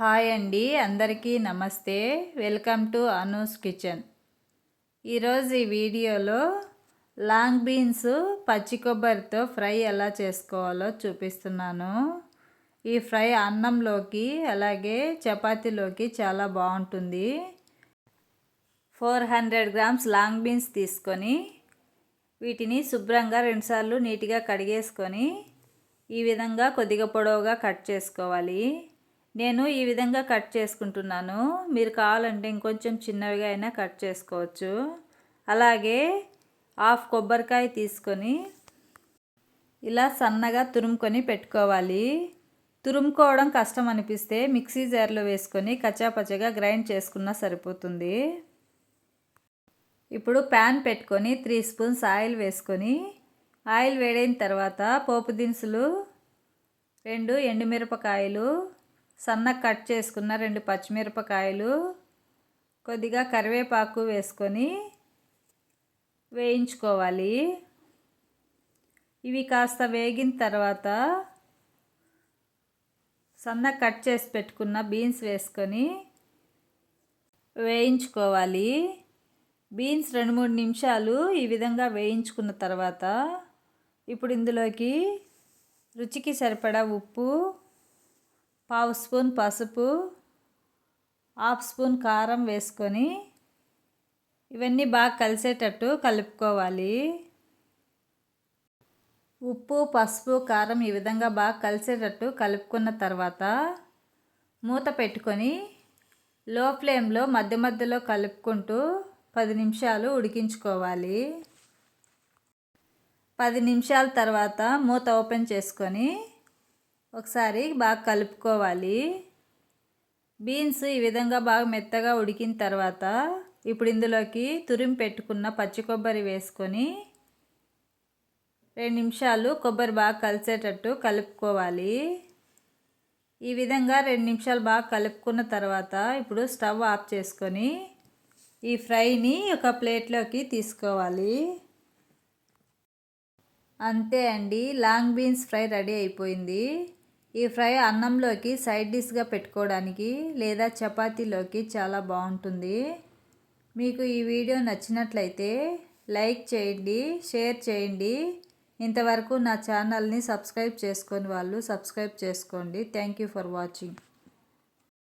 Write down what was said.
Hi అండి అందరికీ నమస్తే. Welcome to Anu's kitchen. ఈరోజు ఈ వీడియోలో లాంగ్ బీన్స్ పచ్చి కొబ్బరితో ఫ్రై ఎలా చేసుకోవాలో చూపిస్తున్నాను. ఈ ఫ్రై అన్నంలోకి అలాగే చపాతీలోకి చాలా బాగుంటుంది. Four hundred grams long beans తీసుకొని వీటిని శుభ్రంగా రెండుసార్లు నీట్గా కడిగేసుకొని ఈ విధంగా కొద్దిగా పొడవుగా కట్ చేసుకోవాలి. నేను ఈ విధంగా కట్ చేసుకుంటున్నాను. మీరు కావాలంటే ఇంకొంచెం చిన్నవిగా అయినా కట్ చేసుకోవచ్చు. అలాగే హాఫ్ కొబ్బరికాయ తీసుకొని ఇలా సన్నగా తురుముకొని పెట్టుకోవాలి. తురుముకోవడం కష్టం అనిపిస్తే మిక్సీ జార్లో వేసుకొని కచ్చాపచ్చగా గ్రైండ్ చేసుకున్నా సరిపోతుంది. ఇప్పుడు ప్యాన్ పెట్టుకొని త్రీ స్పూన్స్ ఆయిల్ వేసుకొని ఆయిల్ వేడైన తర్వాత పోపు దినుసులు రెండు ఎండుమిరపకాయలు సన్నగా కట్ చేసుకున్న రెండు పచ్చిమిరపకాయలు కొద్దిగా కరివేపాకు వేసుకొని వేయించుకోవాలి. ఇవి కాస్త వేగిన తర్వాత సన్న కట్ చేసి పెట్టుకున్న బీన్స్ వేసుకొని వేయించుకోవాలి. బీన్స్ రెండు మూడు నిమిషాలు ఈ విధంగా వేయించుకున్న తర్వాత ఇప్పుడు ఇందులోకి రుచికి సరిపడా ఉప్పు పావు స్పూన్ పసుపు హాఫ్ స్పూన్ కారం వేసుకొని ఇవన్నీ బాగా కలిసేటట్టు కలుపుకోవాలి. ఉప్పు పసుపు కారం ఈ విధంగా బాగా కలిసేటట్టు కలుపుకున్న తర్వాత మూత పెట్టుకొని లో ఫ్లేమ్లో మధ్య మధ్యలో కలుపుకుంటూ పది నిమిషాలు ఉడికించుకోవాలి. పది నిమిషాల తర్వాత మూత ఓపెన్ చేసుకొని ఒకసారి బాగా కలుపుకోవాలి. బీన్స్ ఈ విధంగా బాగా మెత్తగా ఉడికిన తర్వాత ఇప్పుడు ఇందులోకి తురిమి పెట్టుకున్న పచ్చి కొబ్బరి వేసుకొని రెండు నిమిషాలు కొబ్బరి బాగా కలిసేటట్టు కలుపుకోవాలి. ఈ విధంగా రెండు నిమిషాలు బాగా కలుపుకున్న తర్వాత ఇప్పుడు స్టవ్ ఆఫ్ చేసుకొని ఈ ఫ్రైని ఒక ప్లేట్లోకి తీసుకోవాలి. అంతే అండి. లాంగ్ బీన్స్ ఫ్రై రెడీ అయిపోయింది. ఈ ఫ్రై అన్నంలోకి సైడ్ డిష్గా పెట్టుకోవడానికి లేదా చపాతీలోకి చాలా బాగుంటుంది. మీకు ఈ వీడియో నచ్చినట్లయితే లైక్ చేయండి షేర్ చేయండి. ఇంతవరకు నా ఛానల్ని సబ్స్క్రైబ్ చేసుకొని వాళ్ళు సబ్స్క్రైబ్ చేసుకోండి. Thank you for watching.